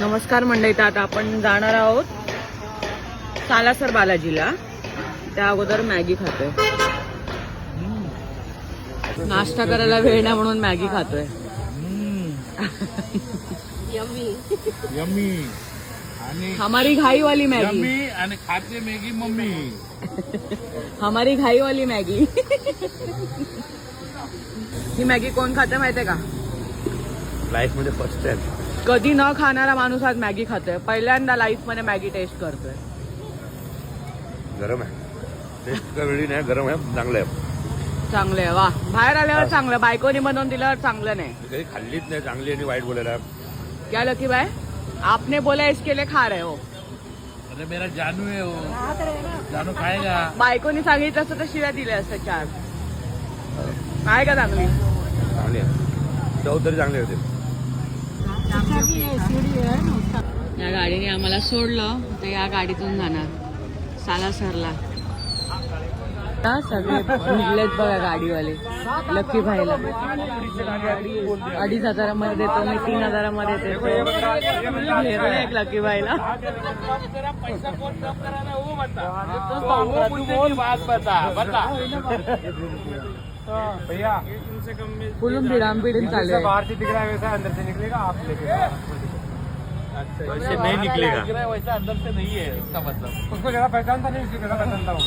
नमस्कार मंडळीत आता आपण जाणार आहोत सालासर बालाजीला. त्या अगोदर मॅगी खातोय. नाश्ता करायला वेळ नाही म्हणून मॅगी खातोय. यम्मी. आणि हमारी घाई वाली मॅगी. यम्मी आणि खाते मॅगी मम्मी. हमारी घाई वाली मॅगी. ही मॅगी कोण खाते माहितीये का? लाईफमध्ये फर्स्ट टाइम कधी न खाणारा माणूस आज मॅगी खातोय. पहिल्यांदा लाईफमध्ये मॅगी टेस्ट करतोय. गरम आहे. टेस्ट का वेळी नाही गरम आहे चांगलं आहे. चांगलं आहे वा. बाहेर आल्यावर चांगलं बायकोनी बनवून दिल्यावर चांगलं नाही. मी कधी खाल्लीच नाही चांगली आणि वाईट बोलायला. क्या लकी बाय? आपने बोला इसके लिए खा रहे हो. अरे मेरा जानू आहे हो जानू खाएगा। बायकोनी सांगितलं असतं तर शिव्या दिल्या असत्या चार. आहे का चांगली? चांगली आहे. चव तरी चांगले होते. या गाडीने आम्हाला सोडलं तर या गाडीतून जाणार. सालासरला आता सगळे भिडलेत बघा गाडीवाले. लक्की भाईला. अडीच हजारामध्ये देतो मी तीन हजारामध्ये देतो एक लकी भाईला. भैया फुलून भिडांबिडून चालू आहे. बाहर से दिख रहा है वैसा अंदर से निकलेगा आप लेके वैसे नहीं निकलेगा। वैसा अंदर से नहीं है इसका मतलब। उसको ज्यादा पहचानता नहीं उसको ज्यादा पहचानता हूँ।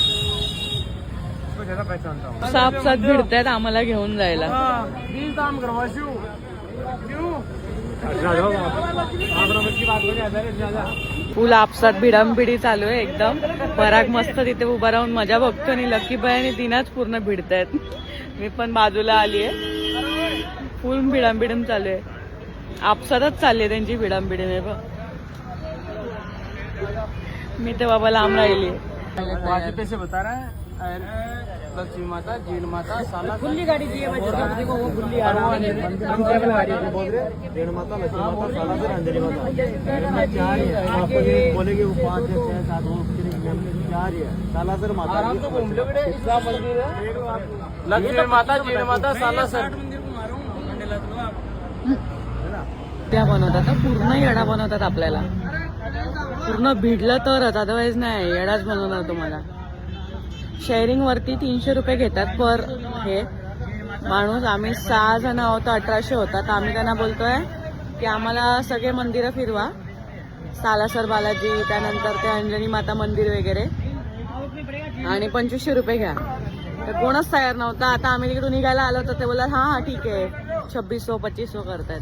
उसको ज्यादा पहचानता हूँ। साप सात भिडतायत आम्हाला घेऊन जायला। करवा फुल आपसात भिडांबिडी चालू आहे एकदम. पराग मस्त तिथे उभा राहून मजा बघतो आणि लकी बाय आणि तिनाच पूर्ण भिडतायत. मी पण बाजूला आली आहे फुल भिडांबिडम चालू आहे. आपसातच चालली आहे त्यांची भिडांबिडीने बघ. मी तर बाबा लांब राहिली. बाकी पैसे बता रहा है। लक्ष्मी माता जीन माता साला खुली गाड़ी दी है देखो वो खुली आ रहा है। डेढ़ माता लक्ष्मी माता साला से अंजलि माता। चार ही है। आपको ये बोलेगे वो पाँच है छह सात वो उसके लिए चार ही है। साला सर माता आराम से घूम लो बेटे इतना मंदिर है। लक्ष्मी माता जीन माता साला सर त्या बनवतात. पूर्ण येडा बनवतात आपल्याला. पूर्ण भिडलं तरच अदरवाईज नाही येडाच बनवणार तुम्हाला. शेअरिंग वरती तीनशे रुपये घेतात पर हे. माणूस आम्ही सहा जण आहोत अठराशे होतात. आम्ही त्यांना बोलतोय की आम्हाला सगळे मंदिरं फिरवा. सालासर बालाजी त्यानंतर ते अंजनी माता मंदिर वगैरे. आणि पंचवीसशे रुपये घ्या. तर कोणच तयार नव्हता. आता आम्ही तिकडून निघायला आलो तर ते बोला हा हा ठीक आहे. छब्बीस सो पच्चीस सो करतायत.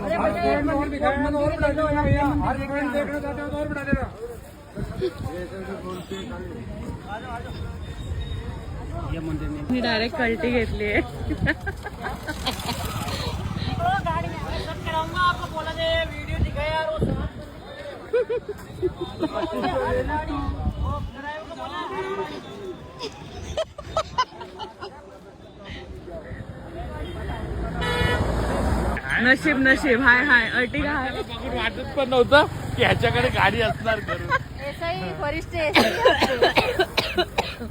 और बढ़ा भैया हर देखना चाहते हो तो और बढ़ा मी डायरेक्ट कल्टी घेतली आहे. नशीब नशीब. हाय हाय. अर्टिगा हाय. बघून वाटत पण नव्हतं की ह्याच्याकडे गाडी असणार करून ऐसा ही वरिष्ठ ऐसा ही करते हैं।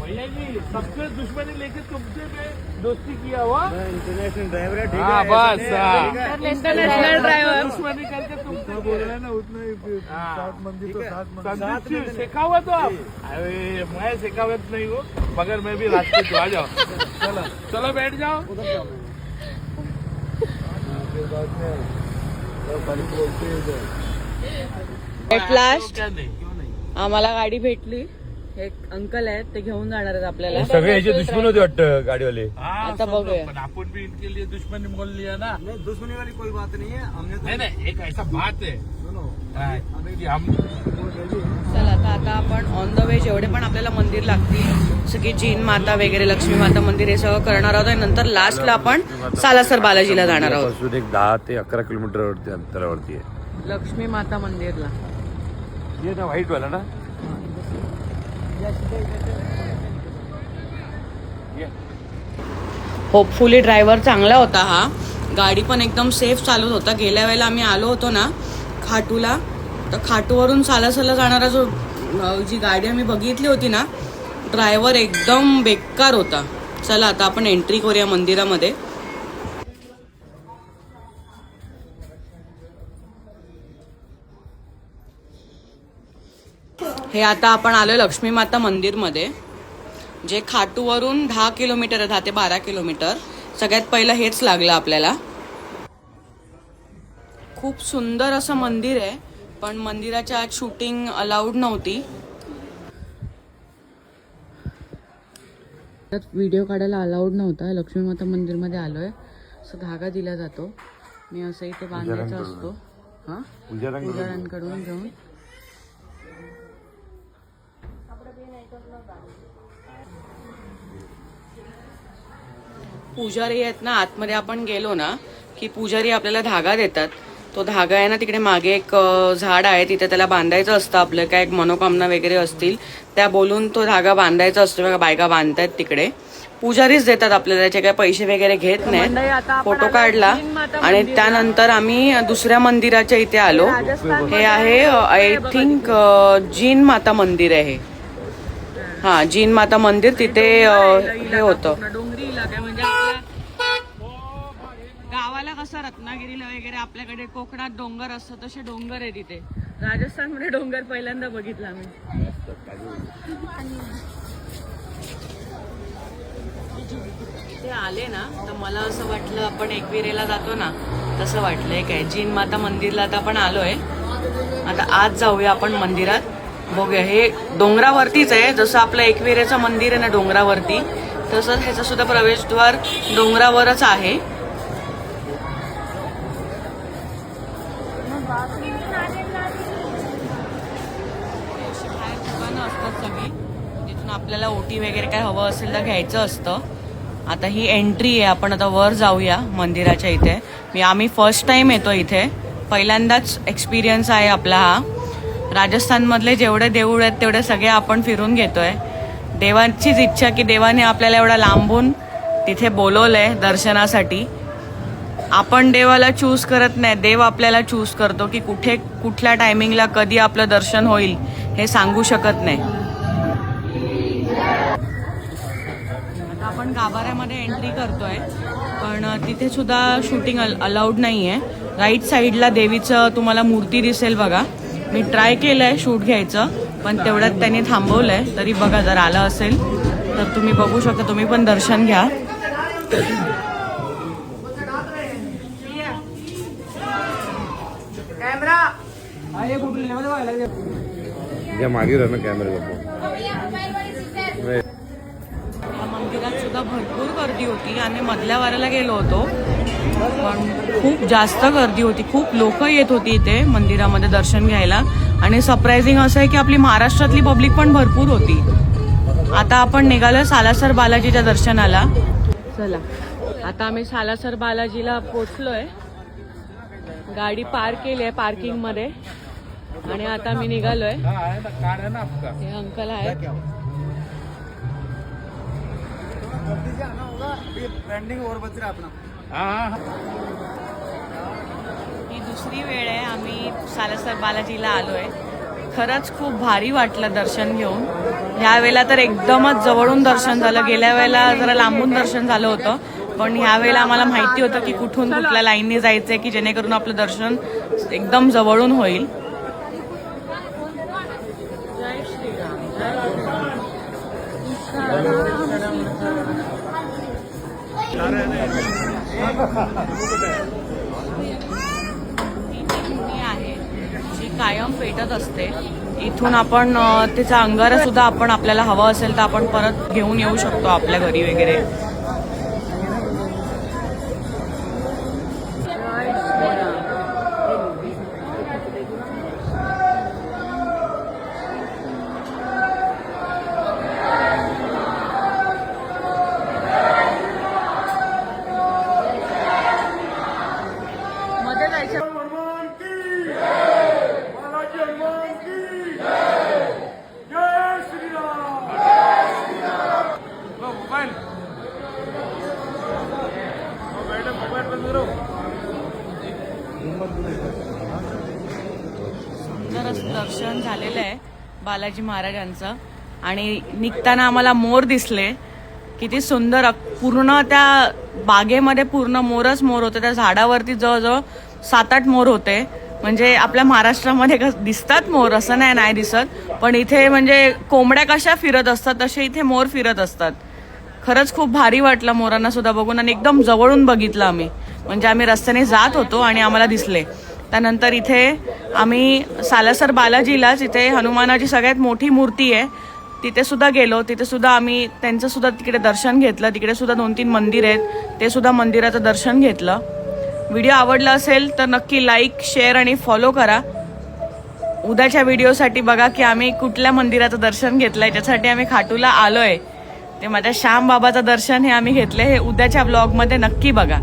भैया जी सबसे दुश्मनी लेके तुमसे में दोस्ती किया हुआ इंटरनेशनल ड्राइवर है ठीक हाँ है बस हाँ। है, इंटरनॅशनल ड्रायव्हर दुश्मनी करके तुमसे बोल रहे हैं. ना उतना सात मंदिर तो सात मंदिर। सीखा हुआ तो. आप अरे मैं सिखावत नहीं हूँ. मगर मैं भी रास्ते पे आ जाओ चलो चलो बैठ जाओ. एट लास्ट क्या नहीं क्यों नहीं आम्हाला गाडी भेटली. एक अंकल आहेत ते घेऊन जाणार आहेत आपल्याला. सगळे याचे दुश्मन होते वाटतं गाडीवाले. हाँ आता बघूया. पण आपण भी इनके लिए दुश्मनी बोल लिया ना. नहीं दुश्मनी वाली कोई बात नहीं है हमने तो नहीं नहीं एक ऐसा बात है चला आता आता आपण ऑन द वे जेवढे पण आपल्याला मंदिर लागतील सगळी जीन माता वगैरे लक्ष्मी माता मंदिर हे सगळं करणार आहोत आणि नंतर लास्टला आपण सालासर बालाजीला जाणार आहोत. पासून एक दहा ते अकरा किलोमीटर वरती अंतरावरती आहे. लक्ष्मी माता मंदिरला. हे ना व्हाईट वाला ना? होपफुली ड्रायव्हर चांगला होता हा. गाडी पण एकदम सेफ चालत होता. गेल्या वेळेला आम्ही आलो होतो ना खाटूला. तर खाटूवरून सालासरला जाणारा जो जी गाडी आम्ही बघितली होती ना ड्रायव्हर एकदम बेकार होता. चला आता आपण एंट्री करूया मंदिरामध्ये. हे आता आपण आलोय लक्ष्मी माता मंदिरमध्ये जे खाटूवरून दहा किलोमीटर आहे दहा ते बारा किलोमीटर. सगळ्यात पहिलं हेच लागलं आपल्याला. खूप सुंदर असं मंदिर आहे पण मंदिराच्या आत शूटिंग अलाउड नव्हती. व्हिडिओ काढायला अलाउड नव्हता. लक्ष्मी माता मंदिरमध्ये आलोय. असं धागा दिला जातो. मी असं इथे बांधायचा असतो. हा? पुजाऱ्यांकडून घेऊन पुजारी आहेत ना आतमध्ये आपण गेलो ना की पुजारी आपल्याला धागा देतात. तो धागा आहे ना तिकडे मागे एक झाड आहे तिथे त्याला बांधायचं असतं आपलं काय एक मनोकामना वगैरे असतील त्या बोलून तो धागा बांधायचा असतो. बघा बायका बांधतायत तिकडे. पुजारीच देतात आपल्याला त्याचे काय पैसे वगैरे घेत नाहीत. फोटो काढला आणि त्यानंतर आम्ही दुसऱ्या मंदिराच्या इथे आलो. हे आहे आय थिंक जीन माता मंदिर आहे हे. जीन माता मंदिर तिथे हे होतं. डोंगरी गावाला कसं रत्नागिरीला वगैरे आपल्याकडे कोकणात डोंगर असतं तसे डोंगर आहे तिथे. राजस्थानमध्ये डोंगर पहिल्यांदा बघितला मी ते आले ना तर मला असं वाटलं आपण एकविरेला जातो ना तसं वाटलंय काय. जीन माता मंदिरला आता आपण आलोय. आता आज जाऊया आपण मंदिरात. बघूया हे डोंगरावरतीच आहे. जसं आपलं एकविरेचं मंदिर आहे ना डोंगरावरती तसंच ह्याचं सुद्धा प्रवेशद्वार डोंगरावरच आहे अशी बाहेर दुकानं असतात सगळी तिथून आपल्याला ओटी वगैरे काय हवं असेल तर घ्यायचं असतं. आता ही एंट्री आहे आपण आता वर जाऊया मंदिराच्या इथे. मी आम्ही फर्स्ट टाईम येतो इथे. पहिल्यांदाच एक्सपिरियन्स आहे आपला हा. राजस्थानमधले जेवढे देऊळ आहेत तेवढे सगळे आपण फिरून घेतोय. देवाचीच इच्छा की देवाने आपल्याला एवढा लांबून तिथे बोलवलंय दर्शनासाठी. आपण देवाला चूज करत नाही. देव आपल्याला चूज करतो की कुठे कुठल्या टायमिंगला कधी आपलं दर्शन होईल हे सांगू शकत नाही. आपण गाभाऱ्यामध्ये एंट्री करतोय. पण तिथे सुद्धा शूटिंग अलाउड नाही आहे राईट साईडला देवीचं तुम्हाला मूर्ती दिसेल बघा. मी ट्राय केलंय शूट घ्यायचं पण तेवढ्यात त्यांनी थांबवलंय. तरी बघा जर आलं असेल तर तुम्ही बघू शकता. तुम्ही पण दर्शन घ्या. या मागे राहा ना कॅमेरा मंदिरात सुद्धा भरपूर गर्दी होती. आम्ही मधल्या वाऱ्याला गेलो होतो. पण खूप जास्त गर्दी होती. खूप लोक येत होती इथे मंदिरामध्ये दर्शन घ्यायला. आणि सरप्रायझिंग असं आहे की आपली महाराष्ट्रातली पब्लिक पण भरपूर होती. आता आपण निघालो सालासर बालाजीच्या दर्शनाला. चला आता आम्ही सालासर बालाजीला पोचलोय. गाडी पार्क केली आहे पार्किंगमध्ये आणि आता मी निघालोय. हे अंकल आहेत. ही दुसरी वेळ आहे. आम्ही सालसर बालाजीला आलोय. खरंच खूप भारी वाटलं दर्शन घेऊन. ह्या वेळेला तर एकदमच जवळून दर्शन झालं. गेल्या वेळेला जरा लांबून दर्शन झालं होतं. पण ह्या वेळेला आम्हाला माहिती होतं की कुठून कुठल्या लाईनने जायचंय की जेणेकरून आपलं दर्शन एकदम जवळून होईल. आहे जी कायम पेटत असते. इथून आपण तिचा त्याचा अंगारा सुद्धा आपण आपल्याला हवं असेल तर आपण परत घेऊन येऊ शकतो आपल्या घरी वगैरे. सुंदर असं दर्शन झालेलं आहे बालाजी महाराजांचं. आणि निघताना आम्हाला मोर दिसले. किती सुंदर पूर्ण त्या बागेमध्ये पूर्ण मोरच मोर होते. त्या झाडावरती जवळजवळ सात आठ मोर होते. म्हणजे आपल्या महाराष्ट्रामध्ये दिसतात मोर असं नाही नाही दिसत. पण इथे म्हणजे कोंबड्या कशा फिरत असतात तसे इथे मोर फिरत असतात. खरंच खूप भारी वाटलं मोरांना सुद्धा बघून आणि एकदम जवळून बघितलं आम्ही. म्हणजे आम्ही रस्त्याने जात होतो आणि आम्हाला दिसले. त्यानंतर इथे आम्ही सालासर बालाजीलाच इथे हनुमानाची सगळ्यात मोठी मूर्ती आहे तिथे सुद्धा गेलो. तिथे सुद्धा आम्ही त्यांचं सुद्धा तिकडे दर्शन घेतलं. तिकडे सुद्धा दोन तीन मंदिर आहेत. ते सुद्धा मंदिराचं दर्शन घेतलं. व्हिडिओ आवडला असेल तर नक्की लाईक शेअर आणि फॉलो करा. उद्याच्या व्हिडिओसाठी बघा की आम्ही कुठल्या मंदिराचं दर्शन घेतलंय. त्यासाठी आम्ही खाटूला आलो आहे ते माझ्या श्याम बाबाचं दर्शन हे आम्ही घेतलं हे उद्याच्या ब्लॉगमध्ये नक्की बघा.